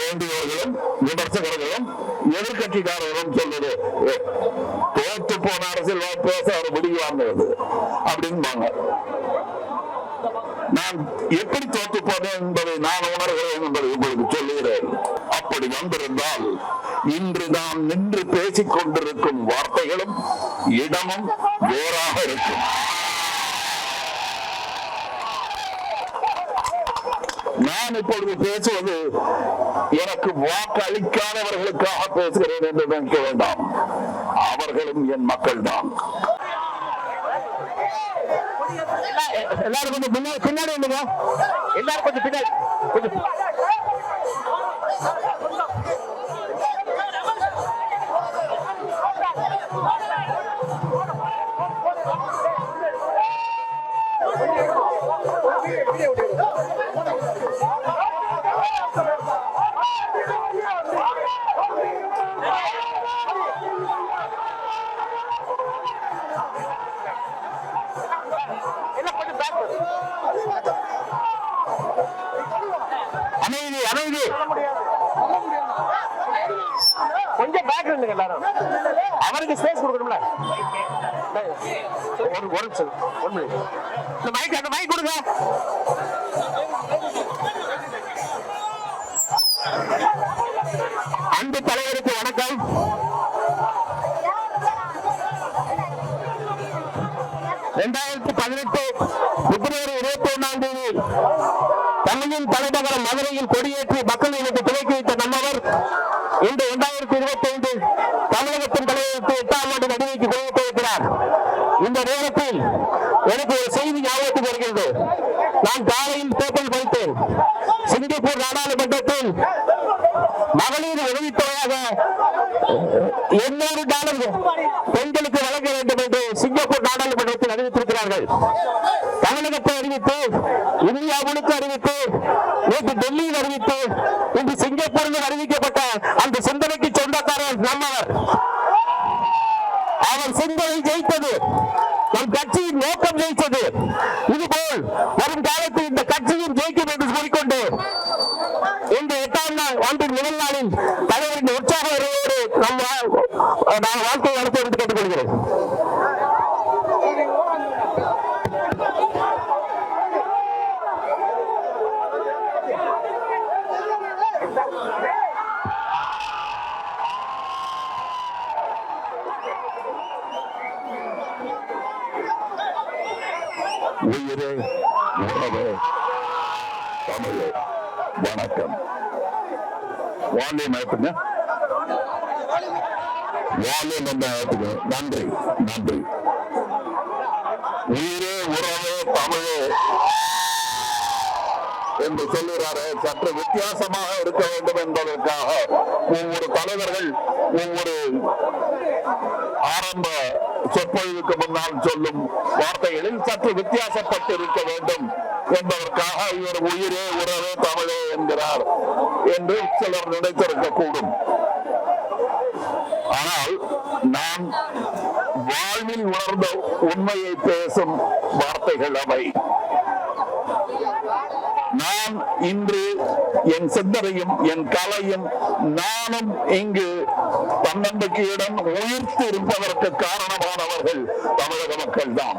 வேண்டியவர்களும் விமர்சகர்களும் எதிர்கட்சிக்காரர்களும் சொல்றது தோத்து போன அரசியல் பேச அவர் முடிவு வாங்குறது அப்படின்பாங்க நான் எப்படி தோத்து போனேன் என்பதை நான் உணர்கிறேன் என்பதை உங்களுக்கு சொல்லுகிறேன். அப்படி வந்திருந்தால் இன்று நாம் நின்று பேசிக் கொண்டிருக்கும் வார்த்தைகளும் இடமும் வேறாக இருக்கும். நான் இப்பொழுது பேசுவது எனக்கு வாக்கு அளிக்காதவர்களுக்காக பேசுகிறேன் என்று நினைக்க வேண்டாம். அவர்களும் என் மக்கள் தான் எல்லாரும் கொஞ்சம் பின்னாடி பின்னாடி வந்துங்க எல்லாரும் கொஞ்சம் பின்னாடி கொஞ்சம் கொஞ்சம் பேக் இருந்துங்க எல்லாரும். அவருக்கு ஸ்பேஸ் கொடுக்கணும்ல. ஒரு ஒரு நிமிஷம் ஒரு மினிட் இந்த மைக் அந்த மைக் கொடுங்க. அன்பு தலைவருக்கு வணக்கம். ரெண்டாயிரத்தி பதினெட்டு பிப்ரவரி இருபத்தி ஒன்னாம் தேதி. தமிழின் தலைநகரம் மதுரையில் கொடியேற்றி மக்கள் இணைப்பு துவக்கி வைத்த நம்மவர் இன்று இரண்டாயிரத்தி இருபத்தி ஐந்து தமிழகத்தின் தலைவருக்கு எட்டாம் ஆண்டு நடுவைக்கு துவக்கி வைக்கிறார். இந்த நேரத்தில் எனக்கு ஒரு செய்தி ஞாபகத்துக்கு வருகிறது. நான் காலையில் பேப்பர் படித்தேன். சிங்கப்பூர் நாடாளுமன்றத்தில் மகளிர் உதவித்தொகையாக எண்ணூறு டாலர் பெண்களுக்கு வழங்க வேண்டும் என்று சிங்கப்பூர் நாடாளுமன்றத்தில் அறிவித்திருக்கிறார்கள். அறிவித்து இந்தியா முழுக்க அறிவித்து நேற்று டெல்லியில் அறிவித்து இன்று சிங்கப்பூரில் அறிவிக்கப்பட்ட அந்த சிந்தனைக்கு சொந்தக்காரர் நம்மவர். அவர் சிந்தனை ஜெயித்தது. நம் கட்சியின் நோக்கம் ஜெயித்தது. இதுபோல் வரும் காலத்தில் இந்த கட்சியும் ஜெயிக்கும் என்று கூறிக்கொண்டு இந்த எட்டாம் நாள் ஆண்டின் முதல் நாளில் தலைவரின் உற்சாக உரையோடு நம் வா- நான் வாழ்க்கை என்று கேட்டுக்கொள்கிறேன். உயிரே உறவே. தமிழே வணக்கம். வால்யூம் ஏத்துங்க வால்யூம் வந்து ஏத்துங்க நன்றி நன்றி. உயிரே உறவே தமிழே. என்று சொல்லுகிறாரு சற்று வித்தியாசமாக இருக்க வேண்டும் என்பதற்காக ஒவ்வொரு தலைவர்கள் ஒவ்வொரு ஆரம்ப சொற்பொழிவுக்கு முன்னால் சொல்லும் வார்த்தைகளில் சற்று வித்தியாசப்பட்டு இருக்க வேண்டும் என்பதற்காக இவர் உயிரே உறவே தமிழே என்கிறார் என்று சிலர் நினைத்திருக்க கூடும் ஆனால் நாம் வாழ்வில் உணர்ந்த உண்மையை பேசும் வார்த்தைகள் அவை. நான் இன்று என் சித்தரையும் என் கலையும் நானும் இங்கு தன்னம்பிக்கையுடன் உயிர்த்து இருப்பதற்கு காரணமானவர்கள் தமிழக மக்கள் தான்.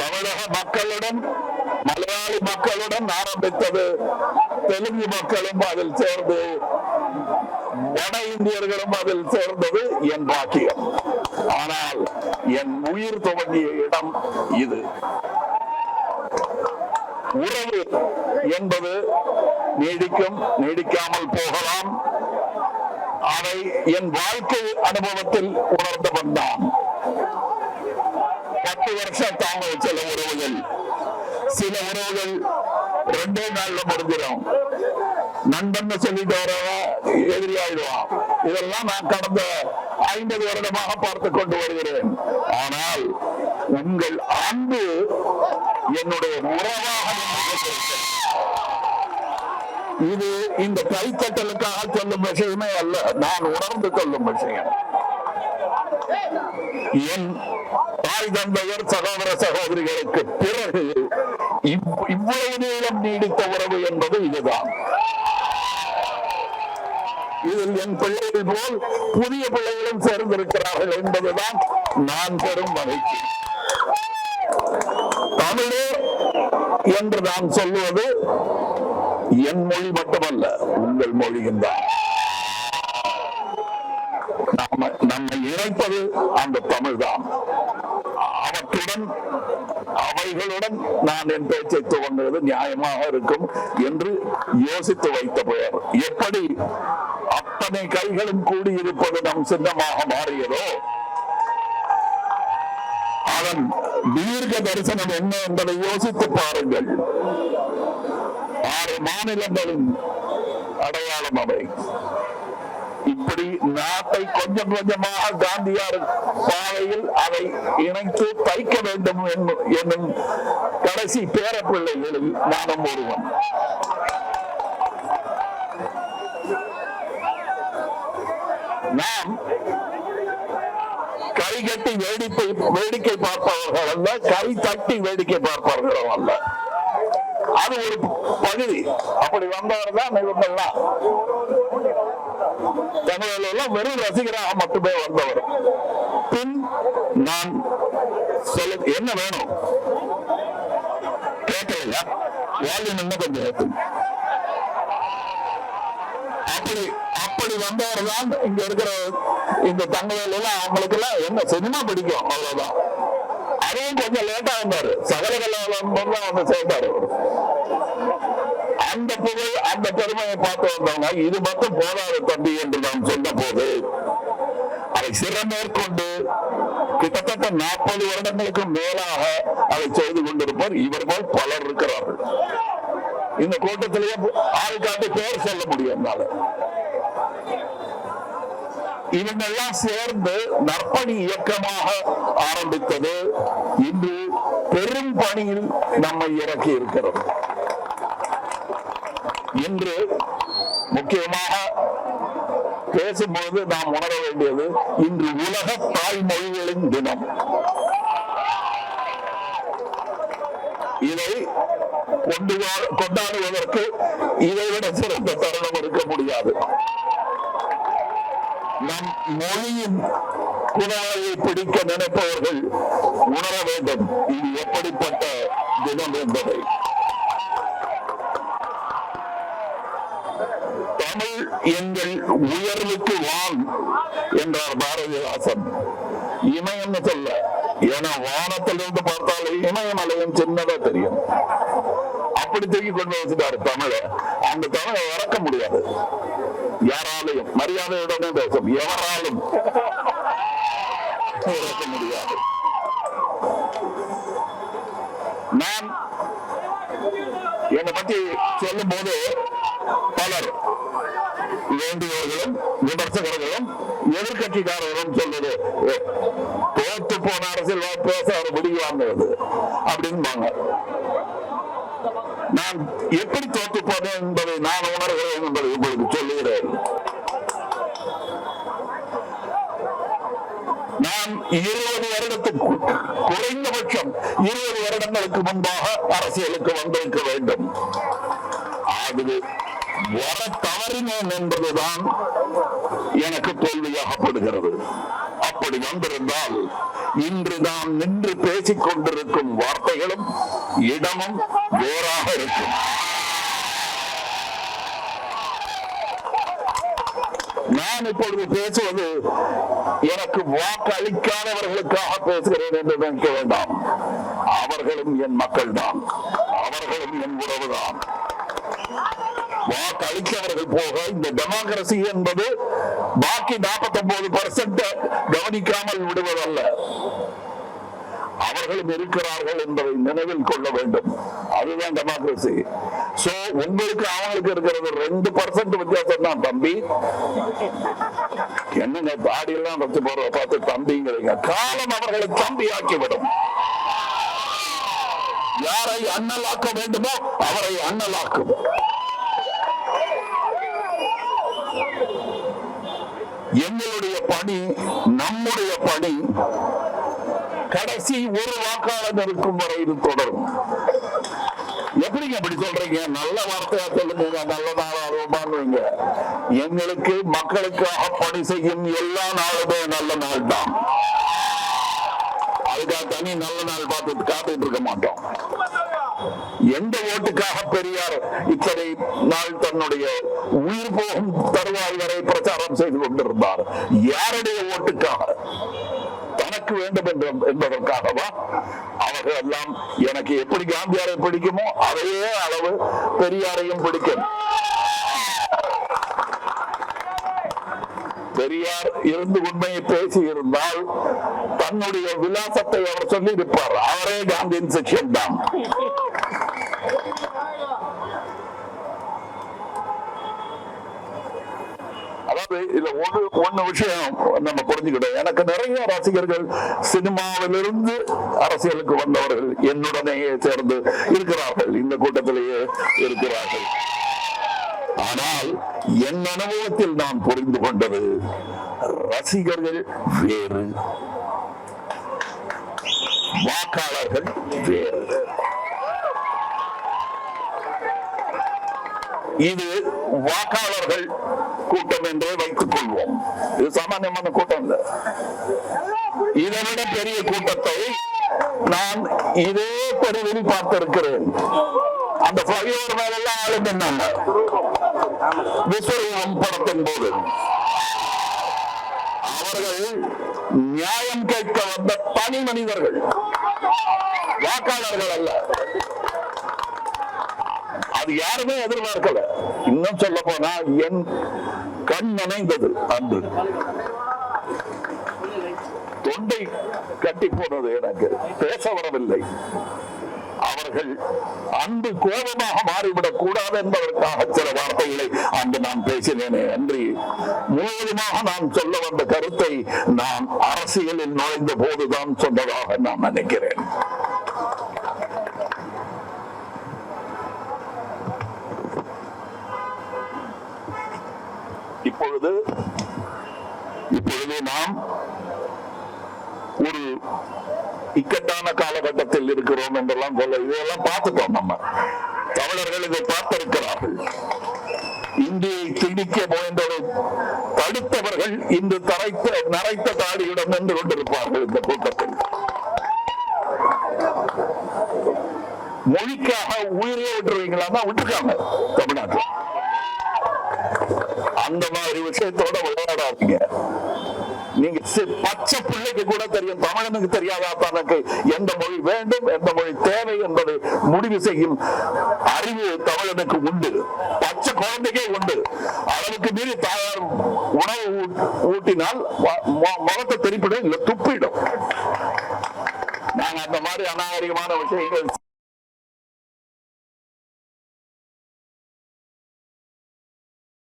தமிழக மக்களுடன் மலையாளி மக்களுடன் ஆரம்பித்தது தெலுங்கு மக்களும் அதில் சேர்ந்து வட இந்தியர்களும் அதில் சேர்ந்தது என் பாக்கியம். ஆனால் என் உயிர் துவங்கிய இடம் இது. உறவு என்பது நீடிக்கும் நீடிக்காமல் போகலாம். அதை என் வாழ்க்கை அனுபவத்தில் உணர்ந்தவன் தான் பத்து வருஷம் தாங்க சில உறவுகள். சில உறவுகள் ரெண்டே நாள்ல முடிஞ்சிடும். நண்பன் சொல்லிட்டு வரவன் இதெல்லாம் நான் கடந்த ஐம்பது வருடமாக பார்த்து கொண்டு வருகிறேன். ஆனால் உங்கள் அன்பு என்னுடைய உறவாக இது இந்த கைத்தட்டலுக்காக சொல்லும் விஷயமே அல்ல. நான் உணர்ந்து கொள்ளும் விஷயம். என் தாய் தந்தையர் சகோதர சகோதரிகளுக்கு பிறகு இவ்வளவு நேரம் நீடித்த உறவு என்பது இதுதான். இதில் என் பிள்ளைகள் போல் புதிய பிள்ளைகளும் சேர்ந்திருக்கிறார்கள் என்பதுதான் நான் பெரும் மகிழ்ச்சி. தமிழே என்று நான் சொல்லுவது என் மொழி மட்டுமல்ல உங்கள் மொழியும் தான். நம்மை இணைப்பது அந்த தமிழ் தான் என் பேச்சை துவங்குவது நியாயமாக இருக்கும் என்று யோசித்து வைத்த பெயர். எப்படி அத்தனை கைகளும் கூடியிருப்பது நம் சின்னமாக மாறியதோ? அதன் தீர்க்க தரிசனம் என்ன என்பதை யோசித்து பாருங்கள். ஆறு மாநிலங்களின் அடையாளம் அவை. நாட்டை கொஞ்சம் கொஞ்சமாக காந்தியார் பாதையில் அதை இணைத்து தைக்க வேண்டும் என்னும் என்னும் கடைசி பேரப்பிள்ளைகளில் நானும் ஒருவன். நாம் கை கட்டி வேடிக்கை வேடிக்கை பார்ப்பவர்கள் அல்ல கை தட்டி வேடிக்கை பார்ப்பவர்கள் அல்ல. அது ஒரு பகுதி. அப்படி வந்தவர் தான் இவங்கெல்லாம். தமிழில் எல்லாம் வெறும் ரசிகராக மட்டுமே வந்தவர். பின் நான் சொல்ல என்ன வேணும்? கேட்கலையா? வால்யூம் இன்னும் கொஞ்சம் அப்படி அப்படி வந்தவர் தான் இங்க இருக்கிற இந்த தங்கவேல் எல்லாம் அவங்களுக்கு எல்லாம் என்ன சினிமா பிடிக்கும் அவ்வளவுதான். அதையும் கொஞ்சம் லேட்டா வந்தாரு. சகல கலாவலம் வந்து சேர்ந்தாரு அந்த புகழ் அந்த பெருமையை பார்த்து வந்தவங்க இது மட்டும் போதாது தம்பி என்று நான் சொன்ன போது அதை சிறமேற்கொண்டு கிட்டத்தட்ட நாற்பது வருடங்களுக்கு மேலாக அதை செய்து கொண்டிருப்பவர் இவர் போல் பலர் இருக்கிறார்கள். இந்த கூட்டத்திலேயே ஆள் காட்டி பேர் சொல்ல முடியும் இவங்க எல்லாம் சேர்ந்து நற்பணி இயக்கமாக ஆரம்பித்தது இன்று பெரும் பணியில் நம்மை இறக்கி இருக்கிறோம் இன்று முக்கியமாக பேசும்போது நாம் உணர வேண்டியது இன்று உலக தாய்மொழிகளின் தினம். இதை கொண்டு கொண்டாடுவதற்கு இதைவிட சிறந்த தருணம் இருக்க முடியாது. நம் மொழியின் குணவாயை பிடிக்க நினைப்பவர்கள் உணர வேண்டும். இது எப்படிப்பட்ட தினம் என்பதை. உயர்வுக்கு வான் என்றார் பாரதிதாசன். இமயம்னு சொல்ல ஏன்னா வானத்திலிருந்து பார்த்தால் இமயமலையும் சின்னதா தெரியும். அப்படி தூக்கி கொண்டு வச்சுட்டாரு தமிழ. அந்த தமிழை இறக்க முடியாது. யாராலையும் மரியாதையுடனே பேசும். எவராலும் இறக்க முடியாது. நான் என்னை பத்தி சொல்லும் போது பலர் வேண்டியவர்களும் விமர்சகர்களும் எதிர்கட்சிக்காரர்களும் சொல்றது தோத்து போன அரசியல் பேச அவர் முடிவாங்கிறது அப்படின்பாங்க நான் எப்படி தோத்து போனேன் என்பதை நான் உணர்கிறேன் என்பதை உங்களுக்கு சொல்லுகிறேன். நான் இருபது வருடத்துக்கு குறைந்தபட்சம் இருபது வருடங்களுக்கு முன்பாக அரசியலுக்கு வந்திருக்க வேண்டும். ஆகவே வர தவறினேன் என்பதுதான் எனக்கு தோல்வியாகப்படுகிறது அப்படி வந்திருந்தால் இன்று நாம் நின்று பேசிக் கொண்டிருக்கும் வார்த்தைகளும் இடமும் வேறாக இருக்கும். நான் இப்பொழுது பேசுவது எனக்கு வாக்களிக்காதவர்களுக்காக பேசுகிறேன் என்று நினைக்க வேண்டாம். அவர்களும் என் மக்கள் தான் அவர்களும் என் உறவுதான். வாக்களித்தவர்கள் போக இந்த டெமோக்ரசி என்பது பாக்கி 49% பர்சன்ட் கவனிக்காமல் விடுவதல்ல. அவர்களும் இருக்கிறார்கள் என்பதை நினைவில் கொள்ள வேண்டும். அதுதான் டெமோக்ரசி சோ உங்களுக்கு அவங்களுக்கு இருக்கிறது ரெண்டு பர்சன்ட் வித்தியாசம் தான் தம்பி. என்னங்க தாடி எல்லாம் வச்சு போற பார்த்து தம்பிங்கிறீங்க. காலம் அவர்களை தம்பி ஆக்கிவிடும் யாரை அண்ணலாக்க வேண்டுமோ அவரை அண்ணலாக்கும். எங்களுடைய பணி நம்முடைய பணி. கடைசி ஒரு வாக்காளர் இருக்கும் வரை இது தொடரும். எப்படிங்க அப்படி சொல்றீங்க? நல்ல வார்த்தையா சொல்லுங்க. நல்ல நாளா எங்களுக்கு மக்களுக்காக பணி செய்யும் எல்லா நாளுமே நல்ல நாள் தான் அதுக்காக தனி நல்ல நாள் பார்த்து காத்துட்டு இருக்க மாட்டோம். எந்த ஓட்டுக்காக பெரியார் இத்தனை நாள் தன்னுடைய உயிர் போகும் தருவாய் வரை பிரச்சாரம் செய்து கொண்டிருந்தார்? யாருடைய ஓட்டுக்காக? தனக்கு வேண்டும் என்ற என்பதற்காகவா? அவர்கள் எல்லாம் எனக்கு எப்படி காந்தியாரை பிடிக்குமோ அதே அளவு பெரியாரையும் பிடிக்கும். பெரியார் இருந்து உண்மையை பேசி இருந்தால் தன்னுடைய விலாசத்தை அவர் சொல்லி இருப்பார் அவரே காந்தியின் செக்ஷன் தான். அதாவது இதுல ஒரு ஒண்ணு விஷயம் நம்ம புரிஞ்சுக்கிட்டோம். எனக்கு நிறைய ரசிகர்கள் சினிமாவிலிருந்து அரசியலுக்கு வந்தவர்கள் என்னுடனேயே சேர்ந்து இருக்கிறார்கள். இந்த கூட்டத்திலேயே இருக்கிறார்கள். ஆனால் என் அனுபவத்தில் நான் புரிந்து கொண்டது ரசிகர்கள் வேறு. வாக்காளர்கள் வேறு. இது வாக்காளர்கள் கூட்டம் என்றே வைத்துக் கொள்வோம். இது சாமானியமான கூட்டம் இல்லை இதை விட பெரிய கூட்டத்தை நான் இதே தெருவில் பார்த்திருக்கிறேன் அந்த ஃபிளைஓவர் மேலெல்லாம் ஆளு நின்னாங்க விசயம் படத்தின் போது அவர்கள் நியாயம் கேட்க வந்த தனி மனிதர்கள். வாக்காளர்கள் அல்ல. அது யாருமே எதிர்பார்க்கல. இன்னும் சொல்ல போனா என் கண் நனைந்தது அன்று. தொண்டை கட்டி போனது எனக்கு. பேச வரவில்லை. அவர்கள் அன்பு கோபமாக மாறிவிடக் கூடாது என்பதற்காக சில வார்த்தைகளை அன்று நான் பேசினேனே அன்றி முழுவதுமாக நான் சொல்ல வந்த கருத்தை நான் அரசியலில் நுழைந்த போதுதான் சொன்னதாக நான் நினைக்கிறேன். இப்பொழுது இப்பொழுது நாம் ஒரு இக்கட்டான காலகட்டத்தில் இருக்கிறோம் என்றெல்லாம் சொல்ல இதெல்லாம் பார்த்துட்டோம் நம்ம. தமிழர்கள் இதை பார்த்திருக்கிறார்கள். இந்தியை திணிக்க முயன்றதை தடுத்தவர்கள் இன்று தரைத்த நரைத்த தாடியிடம் நின்று கொண்டிருப்பார்கள் இந்த கூட்டத்தில். மொழிக்காக உயிரே விட்டுருவீங்களா தான் விட்டுருக்காங்க தமிழ்நாட்டில். அந்த மாதிரி விஷயத்தோட விளையாடாதீங்க. நீங்க பச்சை பிள்ளைக்கு கூட தெரியும் தமிழனுக்கு தெரியாதா தனக்கு? எந்த மொழி வேண்டும் எந்த மொழி தேவை என்பதை முடிவு செய்யும் அறிவு தமிழனுக்கு உண்டு. பச்சை குழந்தைக்கே உண்டு. அளவுக்கு மீறி தாயார் உணவு ஊட்டினால் முகத்தை திருப்பிடும் இல்ல துப்பிடும். நாங்க அந்த மாதிரி அநாகரிகமான விஷயங்கள்